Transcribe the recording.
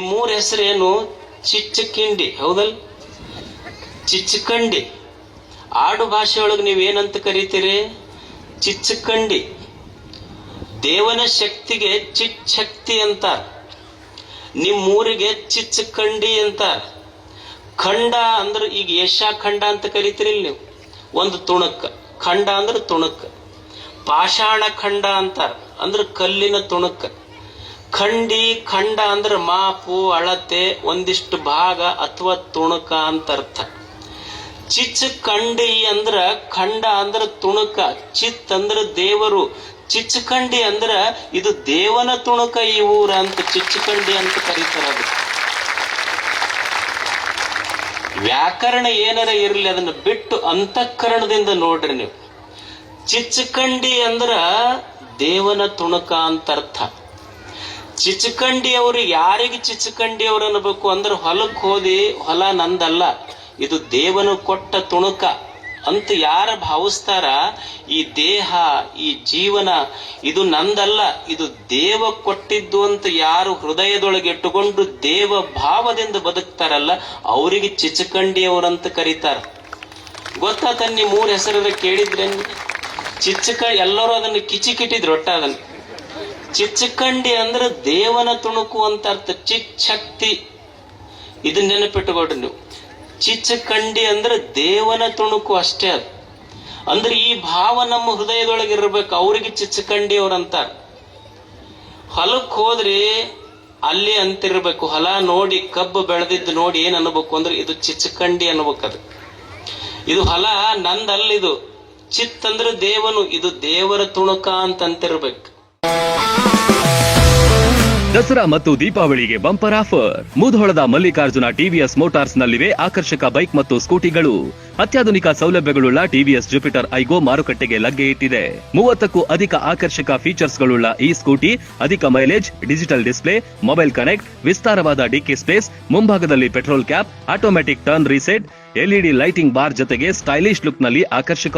ನಿಮ್ಮೂರ ಹೆಸರೇನು? ಚಿಚ್ಚಕಿಂಡಿ, ಹೌದಲ್? ಚಿಚ್ಚಕಂಡಿ. ಆಡು ಭಾಷೆಯೊಳಗೆ ನೀವೇನಂತ ಕರಿತೀರಿ? ಚಿಚ್ಚಕಂಡಿ. ದೇವನ ಶಕ್ತಿಗೆ ಚಿಚ್ಚಕ್ತಿ ಅಂತಾರ. ನಿಮ್ಮೂರಿಗೆ ಚಿಚ್ಚಕಂಡಿ ಅಂತ ಖಂಡ ಅಂದ್ರೆ ಈಗ ಏಷ್ಯಾ ಖಂಡ ಅಂತ ಕರಿತೀರಿ ನೀವು? ಒಂದು ತುಣುಕ್. ಖಂಡ ಅಂದ್ರೆ ತುಣಕ್. ಪಾಷಾಣ ಖಂಡ ಅಂತಾರ. ಅಂದ್ರೆ ಕಲ್ಲಿನ ತುಣುಕ್. ಖಂಡಿ, ಖಂಡ ಅಂದ್ರೆ ಮಾಪು ಅಳತೆ, ಒಂದಿಷ್ಟು ಭಾಗ ಅಥವಾ ತುಣುಕ ಅಂತ ಅರ್ಥ. ಚಿಚ್ ಖಂಡಿ ಅಂದ್ರ ಖಂಡ ಅಂದ್ರ ತುಣುಕ, ಚಿತ್ ಅಂದ್ರ ದೇವರು. ಚಿಚ್ಚಕಂಡಿ ಅಂದ್ರ ಇದು ದೇವನ ತುಣುಕ ಈ ಊರ ಅಂತ ಚಿಚ್ಚಕಂಡಿ ಅಂತ ಕರೀತಾರ ವ್ಯಾಕರಣ ಏನಾರ ಇರಲಿ ಅದನ್ನ ಬಿಟ್ಟು ಅಂತಃಕರಣದಿಂದ ನೋಡ್ರಿ ನೀವು. ಚಿಚ್ಚಕಂಡಿ ಅಂದ್ರ ದೇವನ ತುಣುಕ ಅಂತ ಅರ್ಥ. ಚಿಚ್ಚಕಂಡಿ ಅವ್ರಿಗೆ ಯಾರಿಗೆ ಚಿಚ್ಚಕಂಡಿ ಅವ್ರು ಅನ್ಬೇಕು ಅಂದ್ರೆ ಹೊಲಕ್ಕೆ ಹೋದಿ ಹೊಲ ನಂದಲ್ಲ. ಇದು ದೇವನು ಕೊಟ್ಟ ತುಣುಕ. ಅಂತ ಯಾರ ಭಾವಿಸ್ತಾರ? ಈ ದೇಹ, ಈ ಜೀವನ ಇದು ನಂದಲ್ಲ. ಇದು ದೇವ ಕೊಟ್ಟಿದ್ದು ಅಂತ ಯಾರು ಹೃದಯದೊಳಗೆ ಇಟ್ಟುಕೊಂಡು ದೇವ ಭಾವದಿಂದ ಬದುಕ್ತಾರಲ್ಲ, ಅವರಿಗೆ ಚಿಚ್ಚಕಂಡಿಯವರಂತ ಕರೀತಾರ. ಗೊತ್ತಾ ನೀ ಮೂರು ಹೆಸರ ಕೇಳಿದ್ರೆ ಚಿಚ್ಚಕ ಎಲ್ಲರೂ ಅದನ್ನು ಕಿಚಿಕಿಟ್ಟಿದ್ರು ಒಟ್ಟ ಅದನ್ನ ಚಿಚ್ಚಕಂಡಿ ಅಂದ್ರೆ ದೇವನ ತುಣುಕು ಅಂತ ಅರ್ಥ. ಚಿಚ್ಚಕ್ತಿ. ಇದನ್ನ ನೆನಪಿಟ್ಟುಕೊಡ್ರಿ ನೀವು. ಚಿಚ್ಚಕಂಡಿ ಅಂದ್ರೆ ದೇವನ ತುಣುಕು ಅಷ್ಟೇ ಅದು. ಅಂದ್ರೆ ಈ ಭಾವ ನಮ್ಮ ಹೃದಯದೊಳಗೆ ಇರ್ಬೇಕು. ಅವ್ರಿಗೆ ಚಿಚ್ಚಕಂಡಿ ಅವ್ರಂತಾರ ಹೊಲಕ್ಕೆ ಹೋದ್ರಿ ಅಲ್ಲಿ ಅಂತಿರ್ಬೇಕು. ಹೊಲ ನೋಡಿ, ಕಬ್ಬು ಬೆಳೆದಿದ್ದು ನೋಡಿ ಏನ್ ಅನ್ಬೇಕು ಅಂದ್ರೆ ಇದು ಚಿಚ್ಚಕಂಡಿ ಅನ್ಬೇಕು ಅದು. ಇದು ಹೊಲ ನಂದಲ್ಲಿದು. ಚಿತ್ ಅಂದ್ರೆ ದೇವನು. ಇದು ದೇವರ ತುಣುಕ ಅಂತ ಅಂತಿರ್ಬೇಕು. ದಸರಾ ಮತ್ತು ದೀಪಾವಳಿಗೆ ಬಂಪರ್ ಆಫರ್. ಮುಧೋಳದ ಮಲ್ಲಿಕಾರ್ಜುನ ಟಿವಿಎಸ್ ಮೋಟಾರ್ಸ್ ನಲ್ಲಿವೆ ಆಕರ್ಷಕ ಬೈಕ್ ಮತ್ತು ಸ್ಕೂಟಿಗಳು. ಅತ್ಯಾಧುನಿಕ ಸೌಲಭ್ಯಗಳುಳ್ಳ ಟಿವಿಎಸ್ ಜುಪಿಟರ್ ಐಗೋ ಮಾರುಕಟ್ಟೆಗೆ ಲಗ್ಗೆ ಇಟ್ಟಿದೆ. ಮೂವತ್ತಕ್ಕೂ ಅಧಿಕ ಆಕರ್ಷಕ ಫೀಚರ್ಸ್ಗಳುಳ್ಳ ಈ ಸ್ಕೂಟಿ, ಅಧಿಕ mileage, digital display, mobile connect, ವಿಸ್ತಾರವಾದ ಡಿಕ್ಕಿ ಸ್ಪೇಸ್, ಮುಂಭಾಗದಲ್ಲಿ petrol cap, automatic turn reset, LED lighting bar ಜೊತೆಗೆ ಸ್ಟೈಲಿಶ್ ಲುಕ್ನಲ್ಲಿ ಆಕರ್ಷಕ